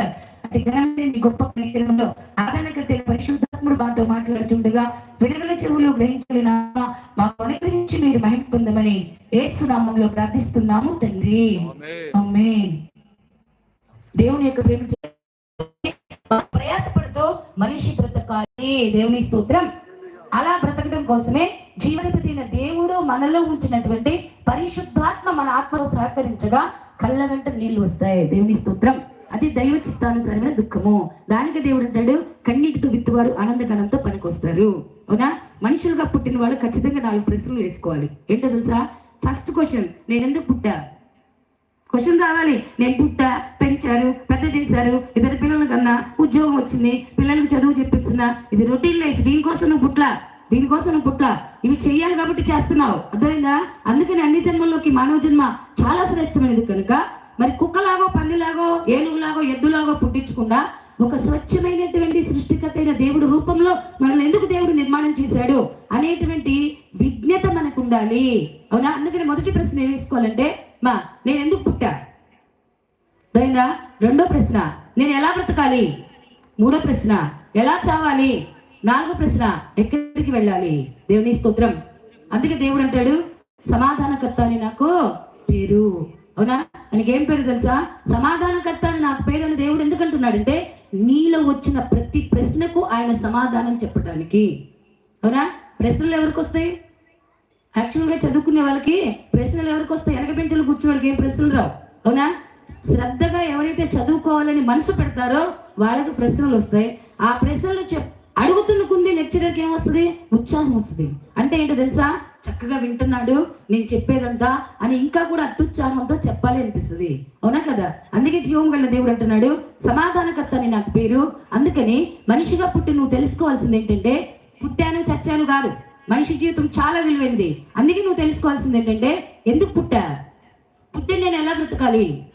అటు ఘనమైన గొప్ప కనికరంలో ఆదరణకర్త పరిశుద్ధాత్ముడు మాతో మాట్లాడుతుండగా విడుదల చెవులు గ్రహించలేన మాకు అనుగ్రహించి మీరు మహిమ పొందమని ఏసునామంలో ప్రార్థిస్తున్నాము తండ్రి. దేవుని యొక్క ప్రేమ ప్రయాసపడుతూ మనిషి బ్రతకాలి. దేవుని స్తోత్రం. అలా బ్రతకడం కోసమే జీవనపతి అయిన దేవుడు మనలో ఉంచినటువంటి పరిశుద్ధాత్మ మన ఆత్మలో సహకరించగా కళ్ళ వెంట నీళ్ళు వస్తాయి. దేవుని స్తోత్రం. అది దైవ చిత్తానుసారమైన దుఃఖము. దానికి దేవుడు అంటాడు కన్నీటితో విత్తువారు ఆనందకరంతో పనికొస్తారు. అవునా? మనుషులుగా పుట్టిన వాళ్ళు ఖచ్చితంగా నాలుగు ప్రశ్నలు వేసుకోవాలి. ఏంటో తెలుసా? ఫస్ట్ క్వశ్చన్ నేను ఎందుకు పుట్టా? క్వశ్చన్ రావాలి. నేను పుట్టా? పెంచారు? పెద్ద చేశారు? ఇద్దరు పిల్లల కన్నా ఉద్యోగం వచ్చింది. పిల్లలకు చదువు చెప్పిస్తున్నా. ఇది రొటీన్ లైఫ్. దీనికోసం నువ్వు పుట్లా దీనికోసం నువ్వు పుట్లా ఇవి చేయాలి కాబట్టి చేస్తున్నావు. అర్థమైందా? అందుకని అన్ని జన్మల్లోకి మానవ జన్మ చాలా శ్రేష్టమైనది కనుక మరి కుక్కలాగో పందిలాగో ఏనుగులాగో ఎద్దులాగో పుట్టించకుండా ఒక స్వచ్ఛమైనటువంటి సృష్టికర్త అయిన దేవుడు రూపంలో మనల్ని ఎందుకు దేవుడు నిర్మాణం చేశాడు అనేటువంటి విజ్ఞత మనకు ఉండాలి అవునా? అందుకని మొదటి ప్రశ్న ఏం వేసుకోవాలంటే మా నేను ఎందుకు పుట్టా? అయిందా రెండో ప్రశ్న నేను ఎలా బ్రతకాలి? మూడో ప్రశ్న ఎలా చావాలి? నాలుగో ప్రశ్న ఎక్కడికి వెళ్ళాలి? దేవుని స్తోత్రం. అందుకే దేవుడు అంటాడు సమాధానకర్త అని నాకు పేరు. అవునా? ఆయనకి ఏం పేరు తెలుసా? సమాధానకర్త అని నాకు పేరు అని దేవుడు ఎందుకు అంటున్నాడంటే నీలో వచ్చిన ప్రతి ప్రశ్నకు ఆయన సమాధానం చెప్పడానికి. అవునా? ప్రశ్నలు ఎవరికి వస్తాయి? యాక్చువల్గా చదువుకునే వాళ్ళకి ప్రశ్నలు ఎవరికి వస్తాయి? వెనక బెంచలు కూర్చున్న వాళ్ళకి ఏం ప్రశ్నలు రావు. అవునా? శ్రద్ధగా ఎవరైతే చదువుకోవాలని మనసు పెడతారో వాళ్ళకి ప్రశ్నలు వస్తాయి. ఆ ప్రశ్నలు చెప్ అడుగుతున్న కొంది లెక్చరర్కి ఏమొస్తుంది ఉత్సాహం వస్తుంది. అంటే ఏంటో తెలుసా? చక్కగా వింటున్నాడు నేను చెప్పేదంతా అని ఇంకా కూడా అత్యుత్సాహంతో చెప్పాలి అనిపిస్తుంది. అవునా కదా? అందుకే జీవం గల దేవుడు అంటున్నాడు సమాధానకర్త అని నాకు పేరు. అందుకని మనిషిగా పుట్టి నువ్వు తెలుసుకోవాల్సింది ఏంటంటే పుట్టాను చచ్చాను కాదు. మనిషి జీవితం చాలా విలువైనది. అందుకే నువ్వు తెలుసుకోవాల్సింది ఏంటంటే ఎందుకు పుట్టా? పుట్టి నేను ఎలా బ్రతకాలి?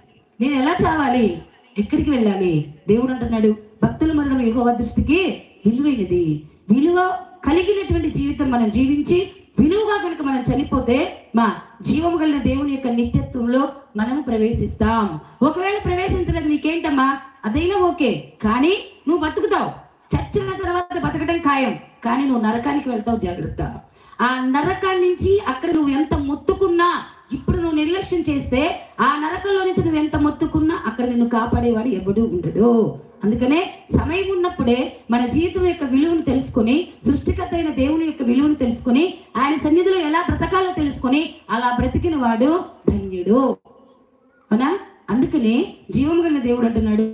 నేను ఎలా చావాలి? ఎక్కడికి వెళ్ళాలి? దేవుడు అంటున్నాడు. భక్తుల మరణం యుగవ దృష్టికి విలువైనది. విలువ కలిగినటువంటి జీవితం మనం జీవించి విలువగా కనుక మనం చనిపోతే మా జీవము కలిగిన దేవుని యొక్క నిత్యత్వంలో మనం ప్రవేశిస్తాం. ఒకవేళ ప్రవేశించలేదు నీకేంటమ్మా? అదైనా ఓకే. కానీ నువ్వు బతుకుతావు. చచ్చిన తర్వాత బతకడం ఖాయం. కానీ నువ్వు నరకానికి వెళ్తావు జాగ్రత్త. ఆ నరకాన్ని నుంచి అక్కడ నువ్వు ఎంత మొత్తుకున్నా ఇప్పుడు నువ్వు నిర్లక్ష్యం చేస్తే ఆ నరకంలో నుంచి నువ్వు ఎంత మొత్తుకున్నా అక్కడ నిన్ను కాపాడేవాడు ఎవడు ఉండడు. అందుకనే సమయం ఉన్నప్పుడే మన జీవితం యొక్క విలువను తెలుసుకొని సృష్టికర్త అయిన దేవుని యొక్క విలువను తెలుసుకొని ఆయన సన్నిధిలో ఎలా బ్రతకాలో తెలుసుకొని అలా బ్రతికిన వాడు ధన్యుడు. అవునా? అందుకనే జీవం కలిగిన దేవుడు అంటున్నాడు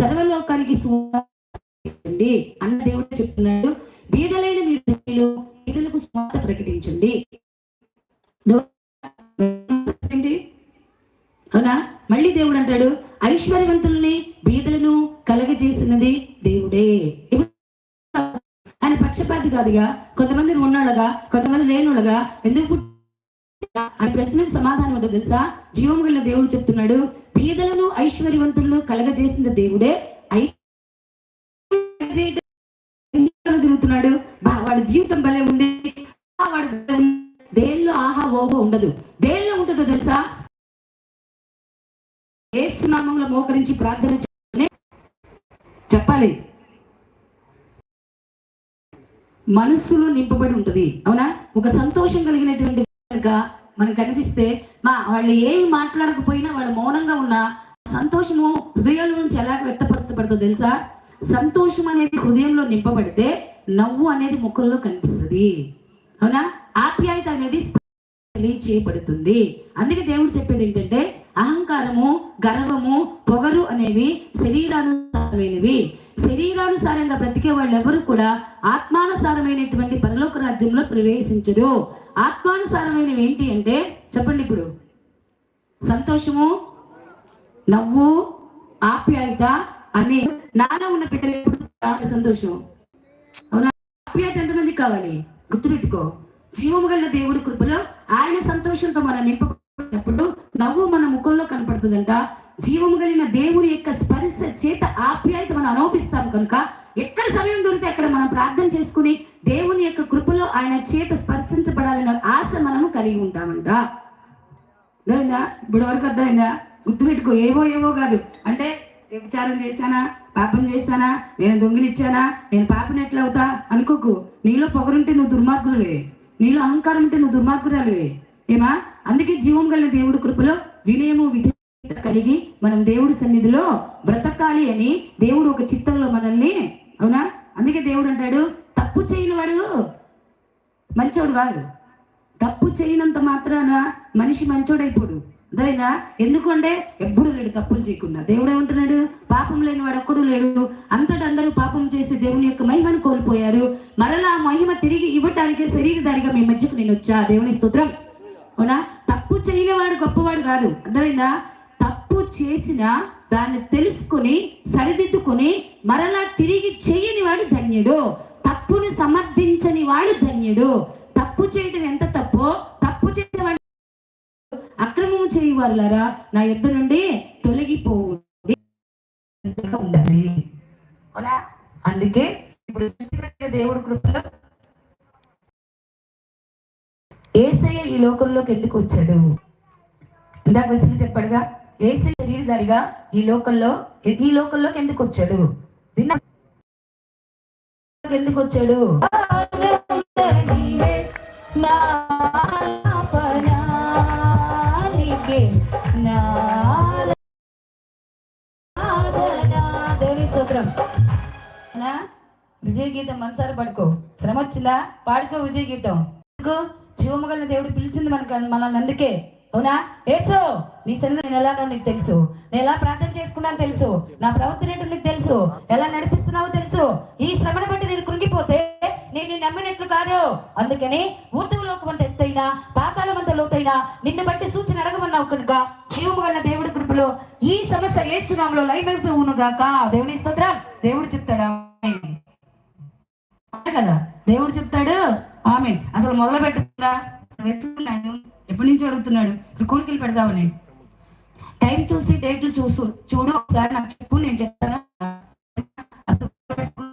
సర్వలోకానికి సువార్త అన్న దేవుడు చెప్తున్నాడు బీదలైన మీరు బీదలకు స్వార్థ ప్రకటించండి. ఏంటి? అవునా? మళ్ళీ దేవుడు అంటాడు ఐశ్వర్యవంతుల్ని బీదలను కలగజేసినది దేవుడే. ఆయన పక్షపాతి కాదుగా. కొంతమంది ఉన్నాడుగా కొంతమంది లేనుడుగా ఎందుకు పుట్టాడా? ప్రశ్నకు సమాధానం ఉంటుంది తెలుసా? జీవం గల దేవుడు చెప్తున్నాడు బీదలను ఐశ్వర్యవంతులను కలగజేసిన దేవుడే. ఐ ఎందుకు తిరుగుతున్నాడు? వాడి జీవితం భలే ఉంది. వాడు దేనిలో ఆహా ఓహో ఉండదు. దేనిలో ఉంటుందో తెలుసా? ఏ సునామంలో మోకరించి ప్రార్థన చెప్పాలి. మనస్సులో నింపబడి ఉంటుంది. అవునా? ఒక సంతోషం కలిగినటువంటి మనకు కనిపిస్తే మా వాళ్ళు ఏమి మాట్లాడకపోయినా వాళ్ళు మౌనంగా ఉన్నా సంతోషము హృదయాల నుంచి ఎలా వ్యక్తపరచబడుతుందో తెలుసా? సంతోషం అనేది హృదయంలో నింపబడితే నవ్వు అనేది ముఖంలో కనిపిస్తుంది. అవునా? ఆప్యాయత అనేది తెలియచేయబడుతుంది. అందుకే దేవుడు చెప్పేది ఏంటంటే అహంకారము గర్వము పొగరు అనేవి శరీరానుసారమైనవి. శరీరానుసారంగా బ్రతికే వాళ్ళు ఎవరు కూడా ఆత్మానుసారమైనటువంటి పరలోక రాజ్యంలో ప్రవేశించరు. ఆత్మానుసారమైనవి ఏంటి అంటే చెప్పండి ఇప్పుడు. సంతోషము నవ్వు ఆప్యాయత అనే నానా ఉన్న బిడ్డలు ఎప్పుడు సంతోషం? అవునా? ఆప్యాయత ఎంతమందికి కావాలి? గుర్తుపెట్టుకో. జీవము గల దేవుడి కృపలో ఆయన సంతోషంతో మనం నింపబడినప్పుడు నవ్వు మన ముఖంలో కనపడుతుందంట. జీవము కలిగిన దేవుని యొక్క స్పర్శ చేత ఆప్యాయత మనం అనుభవిస్తాం కనుక ఎక్కడ సమయం దొరికితే అక్కడ మనం ప్రార్థన చేసుకుని దేవుని యొక్క కృపలో ఆయన చేత స్పర్శించబడాలన్న ఆశ మనము కలిగి ఉంటామంట. అర్థమైందా? ఇప్పుడు వరకు అర్థమైందా? గుర్తుపెట్టుకో ఏవో ఏవో కాదు. అంటే వ్యభిచారం చేశానా? పాపం చేశానా? నేను దొంగిలిచ్చానా? నేను పాపం ఎట్లా అవుతా? అనుకోకు. నీలో పొగరుంటే నువ్వు దుర్మార్గులవే నీలో అహంకారం ఉంటే నువ్వు దుర్మార్గురాలివే. ఏమా? అందుకే జీవం కలిగిన దేవుడి కృపలో వినయము విధేయత కలిగి మనం దేవుడి సన్నిధిలో బ్రతకాలి అని దేవుడు ఒక చిత్తంలో మనల్ని అవునా? అందుకే దేవుడు అంటాడు తప్పు చేయని వాడు మంచోడు కాదు. తప్పు చేయనంత మాత్రాన మనిషి మంచోడైపోడు. అదైనా ఎందుకంటే ఎప్పుడు లేడు తప్పులు చేయకుండా. దేవుడు ఏమంటున్నాడు? పాపం లేని వాడు ఒక్కడు లేడు. అంతటా అందరూ పాపం చేసి దేవుని యొక్క మహిమను కోల్పోయారు. మరలా ఆ మహిమ తిరిగి ఇవ్వటానికి శరీరధారిగా మీ మధ్యకు నేను వచ్చా. దేవుని స్తోత్రం. అవునా? తప్పు చేయని వాడు గొప్పవాడు కాదు. అర్థమైందా? తప్పు చేసిన దాన్ని తెలుసుకొని సరిదిద్దుకుని మరలా తిరిగి చేయని వాడు ధన్యుడు. తప్పుని సమర్థించని వాడు ధన్యుడు. తప్పు చేయడం ఎంత తప్పో తప్పు చేసిన వాడు అక్రమం చేయి నా యుద్ధ నుండి తొలగిపోవు. ఉండాలి. అవునా అందుకే ఇప్పుడు సృష్టికర్త దేవుడు కృపలో ఏసయ్య ఈ లోకంలోకి ఎందుకు వచ్చాడు? ఇందాక వసలు చెప్పాడుగా ఏసై శరీరధారిగా ఈ లోకంలో ఈ లోకంలోకి ఎందుకు వచ్చాడు? విన్నా ఎందుకు వచ్చాడు? స్తోత్రం విజయ గీతం మనసారి పడుకో. శ్రమ వచ్చిందా పాడుకో విజయ గీతం. ఎందుకు? దేవుడు పిలిచింది మనకు మనల్ని అందుకే. అవునా? ఏసు నీ సన్నిధి నేను ఎలాగో నీకు తెలుసు. నేను ఎలా ప్రార్థన చేసుకున్నాను తెలుసు. నా ప్రవర్తన ఏంటో నీకు తెలుసు. ఎలా నడిపిస్తున్నావో తెలుసు. ఈ శ్రమను బట్టి నేను కృంగిపోతే నేను నమ్మినట్లు కాదు. అందుకని ఊర్ధలోకం లోకమంత ఎత్తైనా పాతాళమంత అంత లోతైనా నిన్ను బట్టి సూచన అడగమన్నావు కనుక జీవము దేవుడి కృపలో ఈ సమస్య ఏ సునామలో లైవ్ గాక. దేవుని స్తోత్రం. దేవుడు చెప్తాడా కదా? దేవుడు చెప్తాడు ఆమె అసలు మొదలు పెట్టుకున్నా వేసుకున్నాడు. ఎప్పటి నుంచి అడుగుతున్నాడు? ఇప్పుడు కూలికలు పెడదామని. టైం చూసి డేట్లు చూసు చూడు ఒకసారి నాకు చెప్పు నేను చెప్తాను.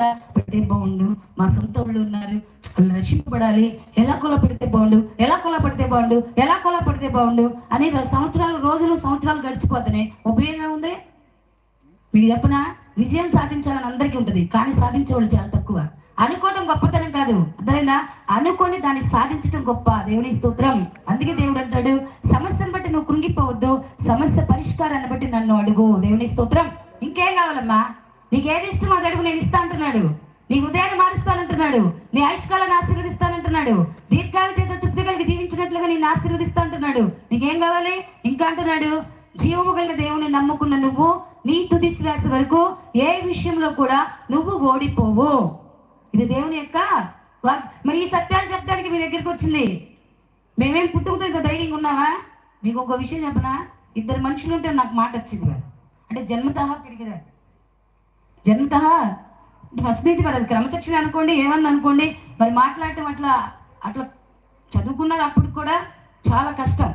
పెడితే బాగుండు మా సొంత వాళ్ళు ఉన్నారు వాళ్ళు రక్షింపబడాలి. ఎలా కొల పెడితే బాగుండు? ఎలా కొల పెడితే బాగుండు? ఎలా కొల పెడితే బాగుండు? అని సంవత్సరాలు రోజులు సంవత్సరాలు గడిచిపోతున్నాయి. ఉపయోగం ఉంది మీకు చెప్పన విజయం సాధించాలని అందరికీ ఉంటుంది కానీ సాధించే వాళ్ళు చాలా తక్కువ. అనుకోవడం గొప్పతనం కాదు. అర్థమైందా? అనుకొని దాన్ని సాధించడం గొప్ప. దేవుని స్తోత్రం. అందుకే దేవుడు అంటాడు సమస్యను బట్టి నువ్వు కృంగిపోవద్దు సమస్య పరిష్కారాన్ని బట్టి నన్ను అడుగు. దేవుని స్తోత్రం. ఇంకేం కావాలమ్మా? నీకు ఏది ఇష్టం అది అడుగు నేను ఇస్తా అంటున్నాడు. నీ హృదయాన్ని మారుస్తానంటున్నాడు. నీ ఆయుష్కాలను ఆశీర్వదిస్తానంటున్నాడు. దీర్ఘాలు చేత తృప్తి కలిగి జీవించినట్లుగా నేను ఆశీర్వదిస్తా అంటున్నాడు నీకేం కావాలి? ఇంకా అంటున్నాడు జీవము కలిగిన దేవుని నమ్ముకున్న నువ్వు నీ తుది శ్వాస వరకు ఏ విషయంలో కూడా నువ్వు ఓడిపోవు. ఇది దేవుని యొక్క మరి ఈ సత్యాలు చెప్పడానికి మీ దగ్గరికి వచ్చింది. మేమేం పుట్టుకతో ఇంత ధైర్యంగా ఉన్నావా మీకు ఒక విషయం చెప్పనా? ఇద్దరు మనుషులు ఉంటే నాకు మాట వచ్చింది కదా. అంటే జన్మతహా పెరిగిరారు జనంత ఫస్ట్ నుంచి మరి అది క్రమశిక్షణ అనుకోండి ఏమన్నా అనుకోండి మరి మాట్లాడటం అట్లా అట్లా చదువుకున్నారు అప్పుడు కూడా చాలా కష్టం.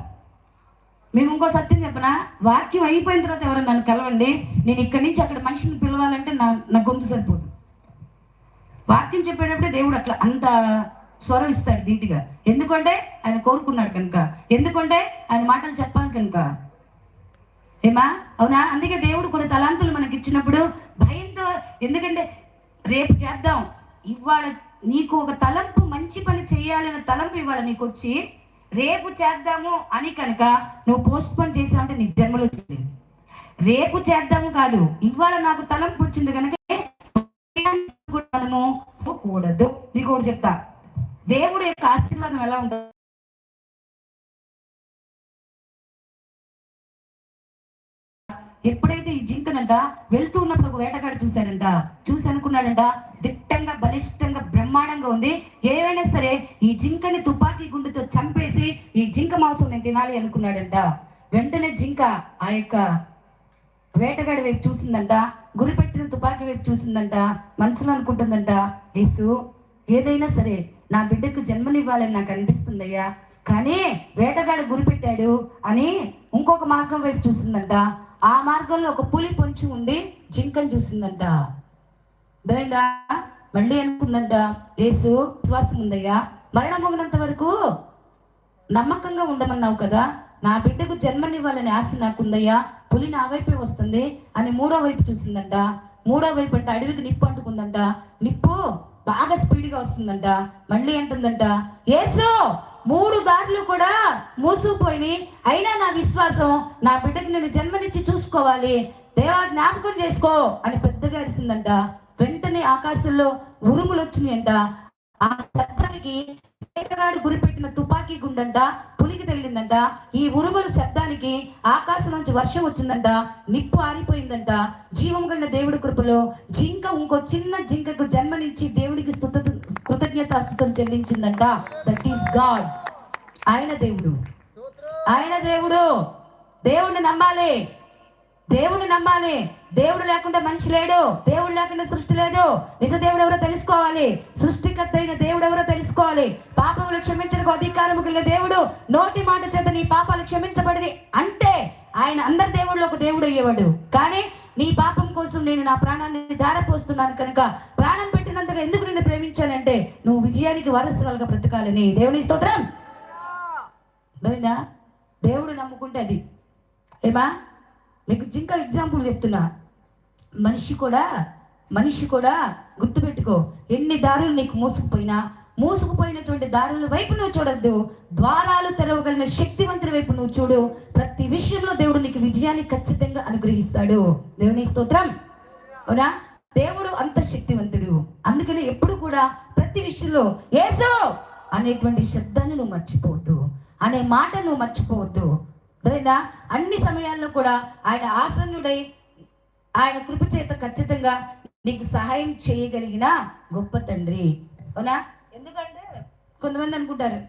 మీకు ఇంకో సత్యం చెప్పనా? వాక్యం అయిపోయిన తర్వాత ఎవరైనా నన్ను కలవండి నేను ఇక్కడి నుంచి అక్కడ మనిషిని పిలవాలంటే నా నా గొంతు సరిపోదు. వాక్యం చెప్పేటప్పుడే దేవుడు అట్లా అంత స్వరం ఇస్తాడు ధీటుగా ఎందుకంటే ఆయన కోరుకున్నాడు కనుక. ఎందుకంటే ఆయన మాటలు చెప్పాలి కనుక. ఏమా? అవునా? అందుకే దేవుడు కొన్ని తలాంతులు మనకి ఇచ్చినప్పుడు భయం ఎందుకంటే రేపు చేద్దాం. ఇవాళ నీకు ఒక తలంపు మంచి పని చేయాలన్న తలంపు ఇవాళ నీకు వచ్చి రేపు చేద్దాము అని కనుక నువ్వు పోస్ట్ పోన్ చేసావంటే నీకు జన్మలు వచ్చింది రేపు చేద్దాము కాదు ఇవాళ నాకు తలంపు వచ్చింది కనుక మనము కూడదు నీకు ఒకటి చెప్తా. దేవుడు యొక్క ఆశీర్వాదం ఎలా ఉంటుంది ఎప్పుడైతే ఈ జింకనంట వెళ్తూ ఉన్నప్పుడు ఒక వేటగాడు చూశాడంట చూసి అనుకున్నాడంట దిట్టంగా బలిష్టంగా బ్రహ్మాండంగా ఉంది. ఏవైనా సరే ఈ జింకని తుపాకీ గుండెతో చంపేసి ఈ జింక మాంసం నేను తినాలి అనుకున్నాడంట. వెంటనే జింక ఆ యొక్క వేటగాడి వైపు చూసిందంట గురిపెట్టిన తుపాకీ వైపు చూసిందంట మనసులో అనుకుంటుందంట యేసు ఏదైనా సరే నా బిడ్డకు జన్మనివ్వాలని నాకు అనిపిస్తుందయ్యా. కానీ వేటగాడు గురిపెట్టాడు అని ఇంకొక మార్గం వైపు చూసిందంట. ఆ మార్గంలో ఒక పులి పొంచి ఉండి జింకను చూసిందంట. అర్థమైందా మళ్ళీ అనుకుందంట యేసు విశ్వాసం ఉందయ్యా. మరణం వరకు నమ్మకంగా ఉండమన్నావు కదా. నా బిడ్డకు జన్మనివ్వాలని ఆశ నాకుందయ్యా. పులి నా వైపే వస్తుంది అని మూడో వైపు చూసిందంట. మూడో వైపు అంటే అడవికి నిప్పు అంటుకుందంట. నిప్పు బాగా స్పీడ్గా వస్తుందంట. మళ్ళీ అంటుందంట ఏసు మూడు దారులు కూడా మూసుకుపోయి అయినా నా విశ్వాసం నా బిడ్డకు నేను జన్మనిచ్చి చూసుకోవాలి. దేవా జ్ఞాపకం చేసుకో అని పెద్దగా అరిసిందంట. వెంటనే ఆకాశంలో ఉరుములు వచ్చినాయంట ఆ శబ్దానికి వేటగాడు గురిపెట్టిన తుపాకీ గుండంట పులికి తగిలిందంట ఈ ఉరుముల శబ్దానికి ఆకాశం నుంచి వర్షం వచ్చిందంట నిప్పు ఆరిపోయిందంట. జీవం గల దేవుడి కృపలో జింక ఇంకో చిన్న జింకకు జన్మనిచ్చి దేవుడికి స్తుత కృతజ్ఞతాస్తుతం చెల్లించిందంట. దట్ ఈస్ గాడ్ ఆయన దేవుడు. ఆయన దేవుడు. దేవుడిని నమ్మాలి. దేవుడు నమ్మాలి. దేవుడు లేకుండా మనిషి లేడు. దేవుడు లేకుండా సృష్టి లేదు. నిజ దేవుడు ఎవరో తెలుసుకోవాలి. సృష్టికర్త అయిన దేవుడు ఎవరో తెలుసుకోవాలి. పాపములు క్షమించడానికి అధికారము కలిగిన దేవుడు నోటి మాట చేత నీ పాపాలు క్షమించబడి అంటే ఆయన అందరి దేవుళ్ళు ఒక దేవుడు అయ్యేవాడు. కానీ నీ పాపం కోసం నేను నా ప్రాణాన్ని ధారపోస్తున్నాను కనుక ప్రాణం పెట్టినంతగా ఎందుకు నిన్ను ప్రేమించాలంటే నువ్వు విజయానికి వారసురాలుగా బ్రతకాలని దేవుని స్తోత్రం. దేవుడు నమ్ముకుంటే అది. ఏమా? మీకు జింక ఎగ్జాంపుల్ చెప్తున్నా. మనిషి కూడా మనిషి కూడా గుర్తుపెట్టుకో. ఎన్ని దారులు నీకు మూసుకుపోయినా మూసుకుపోయినటువంటి దారుల వైపు నువ్వు చూడొద్దు. ద్వారాలు తెరవగలిగిన శక్తివంతుడి వైపు నువ్వు చూడు. ప్రతి విషయంలో దేవుడు నీకు విజయాన్ని ఖచ్చితంగా అనుగ్రహిస్తాడు. దేవుని స్తోత్రం. అవునా? దేవుడు అంత శక్తివంతుడు. అందుకని ఎప్పుడు కూడా ప్రతి విషయంలో ఏసో! అనేటువంటి శబ్దాన్ని నువ్వు మర్చిపోవద్దు. అనే మాట నువ్వు మర్చిపోవద్దు. అర్థమైందా? అన్ని సమయాల్లో కూడా ఆయన ఆసన్నుడై ఆయన కృప చేత ఖచ్చితంగా నీకు సహాయం చేయగలిగిన గొప్ప తండ్రి. అవునా? ఎందుకంటే కొంతమంది అనుకుంటారు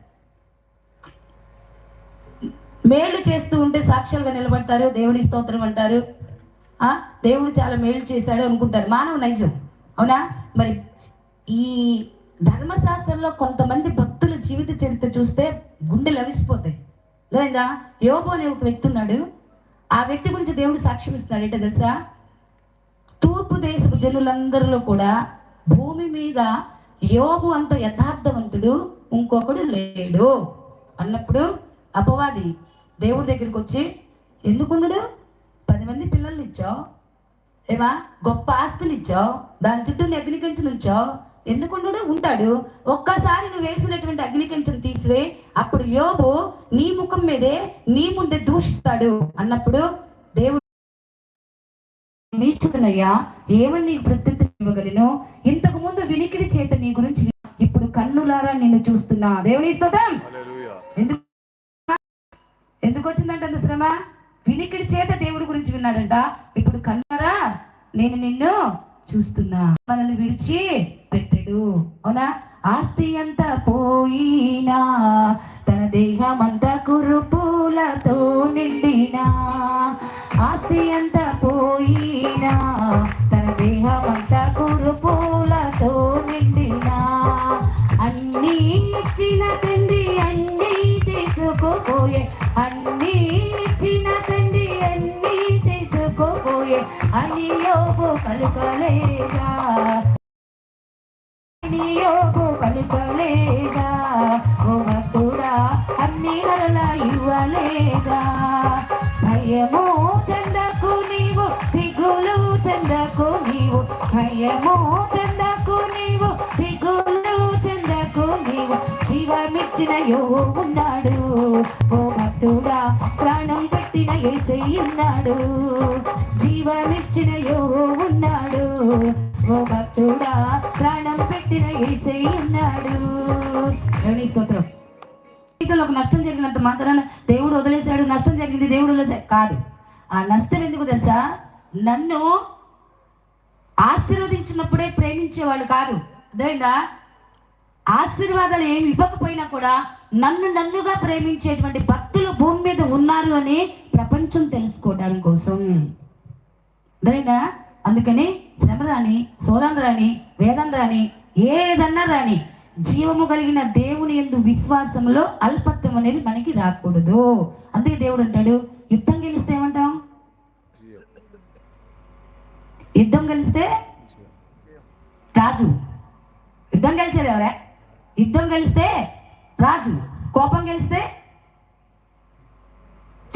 మేలు చేస్తూ ఉంటే సాక్ష్యాలుగా నిలబడతారు దేవుని స్తోత్రం అంటారు. ఆ? దేవుడు చాలా మేలు చేశాడు అనుకుంటారు. మానవ నైజం. అవునా? మరి ఈ ధర్మశాస్త్రంలో కొంతమంది భక్తుల జీవిత చరిత్ర చూస్తే గుండె లభిసిపోతాయి లేదా యోబు అనే ఒక వ్యక్తి ఉన్నాడు. ఆ వ్యక్తి గురించి దేవుడు సాక్ష్యం ఇస్తున్నాడు. ఏంటో తెలుసా? తూర్పు దేశపు జనులందరిలో కూడా భూమి మీద యోబు అంత యథార్థవంతుడు ఇంకొకడు లేడు అన్నప్పుడు అపవాది దేవుడి దగ్గరికి వచ్చి ఎందుకున్నాడు పది మంది పిల్లల్ని ఇచ్చావు. ఏమా? గొప్ప ఆస్తులు ఇచ్చావు. దాని చుట్టూ నెగ్నికించి అగ్ని ఎందుకున్నాడు ఉంటాడు. ఒక్కసారి నువ్వు వేసినటువంటి అగ్ని కంచెను తీసివే అప్పుడు యోబు నీ ముఖం మీదే నీ ముందే దూషిస్తాడు. అన్నప్పుడు దేవుడు నీచుకునయ్యా ఏమని నీకు ప్రత్యుత్తరం ఇవ్వగలను? ఇంతకు ముందు వినికిడి చేత నీ గురించి ఇప్పుడు కన్నులారా నిన్ను చూస్తున్నా. దేవుని స్తోత్రం. ఎందుకు ఎందుకు వచ్చిందంట అంత శ్రమ? వినికిడి చేత దేవుడి గురించి విన్నాడంట. ఇప్పుడు కన్నారా నేను నిన్ను చూస్తున్నా. మనల్ని విడిచి పెట్టడు. అవునా? ఆస్తి అంతా పోయినా తన దేహం అంతా కురుపులతో నిండినా. ఆస్తి అంతా పలుకలేదా? అని యోగు ఓ భక్తుడా అన్ని వలలా ఇవ్వలేదా? భయము చెందకు నీవు దిగులు చెందకు నీవు. భయము చెందకు నీవు దిగులు చెందకు నీవు. జీవమిచ్చిన యో ఉన్నాడు. ఓ ఏసై ఉన్నాడు జీవమిచ్చిన యో ఉన్నాడు. ఓ భక్తుడా ప్రాణం పెట్టిన ఏసై ఉన్నాడు. స్తోత్రం. జీవితంలో ఒక నష్టం జరిగినంత మాత్రాన దేవుడు వదిలేశాడు. నష్టం జరిగింది దేవుడు వదిలేశాడు. కాదు. ఆ నష్టం ఎందుకు తెలుసా? నన్ను ఆశీర్వదించినప్పుడే ప్రేమించేవాడు కాదు. అర్థమైందా? ఆశీర్వాదాలు ఏమి ఇవ్వకపోయినా కూడా నన్ను నన్నుగా ప్రేమించేటువంటి భక్తులు భూమి మీద ఉన్నారు అని ప్రపంచం తెలుసుకోవడానికి కోసం. అర్థమైందా? అందుకని శ్రమ రాని శోధన రాని వేదన రాని ఏదన్నా రాని జీవము కలిగిన దేవుని ఎందు విశ్వాసంలో అల్పత్వం అనేది మనకి రాకూడదు. అందుకే దేవుడు అంటాడు యుద్ధం గెలిస్తే ఏమంటాం? యుద్ధం గెలిస్తే రాజు. యుద్ధం గెలిచేది ఎవరే? యుద్ధం గెలిస్తే రాజు. కోపం గెలిస్తే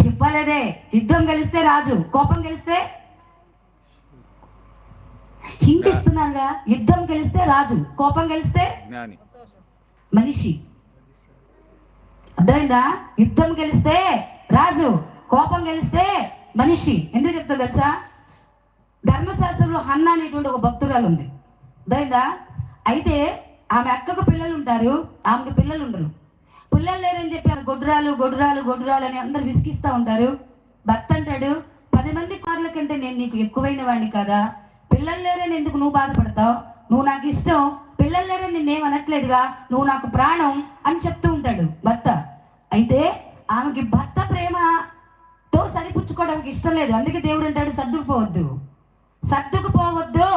చెప్పలేదే యుద్ధం గెలిస్తే రాజు కోపం గెలిస్తే? హింట్ ఇస్తున్నాగా యుద్ధం గెలిస్తే రాజు కోపం గెలిస్తే? మనిషి. అర్థమైందా? యుద్ధం గెలిస్తే రాజు కోపం గెలిస్తే మనిషి. ఎందుకు చెప్తా తెలుసా? ధర్మశాస్త్రంలో హన్న అనేటువంటి ఒక భక్తురాలు ఉంది అర్థమైందా? అయితే ఆమె అక్కకు పిల్లలు ఉంటారు ఆమెకు పిల్లలు ఉండరు పిల్లలు లేరని చెప్పి గొడ్రాలు గొడ్రాలు గొడ్రాలు అని అందరు విసిగిస్తూ ఉంటారు. భర్త అంటాడు పది మంది కార్ల కంటే నేను నీకు ఎక్కువైన వాడిని కదా? పిల్లలు లేరని ఎందుకు నువ్వు బాధపడతావు? నువ్వు నాకు ఇష్టం. పిల్లలు లేరని నిన్నేం అనట్లేదుగా. నువ్వు నాకు ప్రాణం అని చెప్తూ ఉంటాడు భర్త. అయితే ఆమెకి భర్త ప్రేమతో సరిపుచ్చుకోవడానికి ఇష్టం లేదు. అందుకే దేవుడు అంటాడు సర్దుకుపోవద్దు. సర్దుకుపోవద్దు.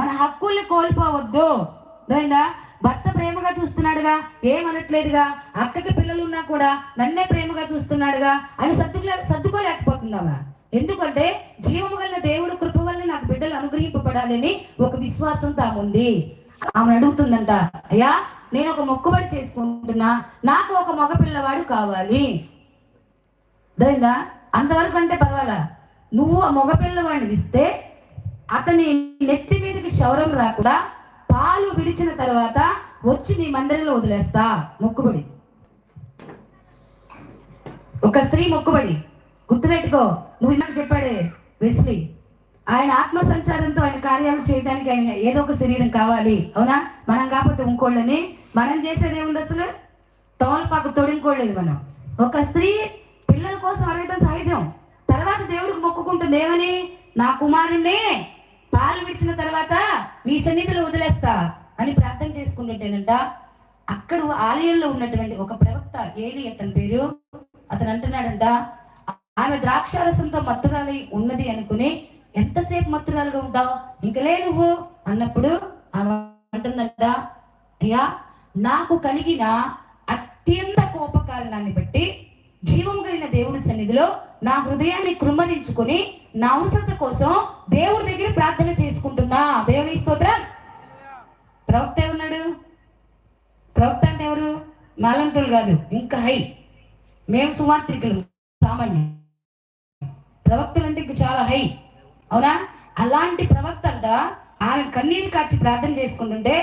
మన హక్కుల్ని కోల్పోవద్దు. అర్థమైందా? భర్త ప్రేమగా చూస్తున్నాడుగా ఏమనట్లేదుగా అక్కకి పిల్లలు ఉన్నా కూడా నన్నే ప్రేమగా చూస్తున్నాడుగా అని సర్దుకులే సర్దుకోలేకపోతుందామా ఎందుకంటే జీవము కలిగిన దేవుడు కృప వల్ల నాకు బిడ్డలు అనుగ్రహింపబడాలని ఒక విశ్వాసం తాముంది. ఆమె అడుగుతుందంట అయ్యా నేను ఒక మొక్కుబడి చేసుకుంటున్నా నాకు ఒక మగ పిల్లవాడు కావాలి. అర్థమైందా? అంతవరకు అంటే పర్వాలా? నువ్వు ఆ మగ పిల్లవాడిని ఇస్తే అతని నెత్తి మీదకి క్షౌరం రాకుండా పాలు విడిచిన తర్వాత వచ్చి నీ మందిరంలో వదిలేస్తా. మొక్కుబడి. ఒక స్త్రీ మొక్కుబడి. గుర్తుపెట్టుకో నువ్వు ఇందాక చెప్పాడే వెస్లీ. ఆయన ఆత్మ సంచారంతో ఆయన కార్యాలు చేయడానికి ఆయన ఏదో ఒక శరీరం కావాలి. అవునా? మనం కాకపోతే ఇంకోళ్ళని. మనం చేసేది ఏముంది అసలు? తోలపాకు తొడింకోలేదు మనం. ఒక స్త్రీ పిల్లల కోసం అడగటం సహజం. తర్వాత దేవుడికి మొక్కుకుంటుంది ఏమని? నా కుమారుణ్ణి. పాలు విడిచిన తర్వాత మీ సన్నిధిలో వదిలేస్తా అని ప్రార్థన చేసుకుంటుంటేనంట అక్కడ ఆలయంలో ఉన్నటువంటి ఒక ప్రవక్త ఏలి అతని పేరు. అతను అంటున్నాడంట ఆమె ద్రాక్షారసంతో మత్తురాలి ఉన్నది అనుకుని ఎంతసేపు మత్తురాలుగా ఉంటావు? ఇంకలే నువ్వు అన్నప్పుడు ఆమె అంటుందంట అయ్యా నాకు కలిగిన అత్యంత కోపకారణాన్ని బట్టి జీవం కలిగిన దేవుడి సన్నిధిలో నా హృదయాన్ని కృమ్మరించుకొని నా అవసరత కోసం దేవుడి దగ్గర ప్రార్థన చేసుకుంటున్నా. దేవుని స్తోత్రం. ప్రవక్త ఉన్నాడు ప్రవక్త అంటే ఎవరు? మాలంటులు కాదు ఇంకా హై. మేము సుమార్తికులు సామాన్యం ప్రవక్తలు అంటే చాలా హై. అవునా? అలాంటి ప్రవక్త అంట ఆమె కన్నీరు కాచి ప్రార్థన చేసుకుంటుంటే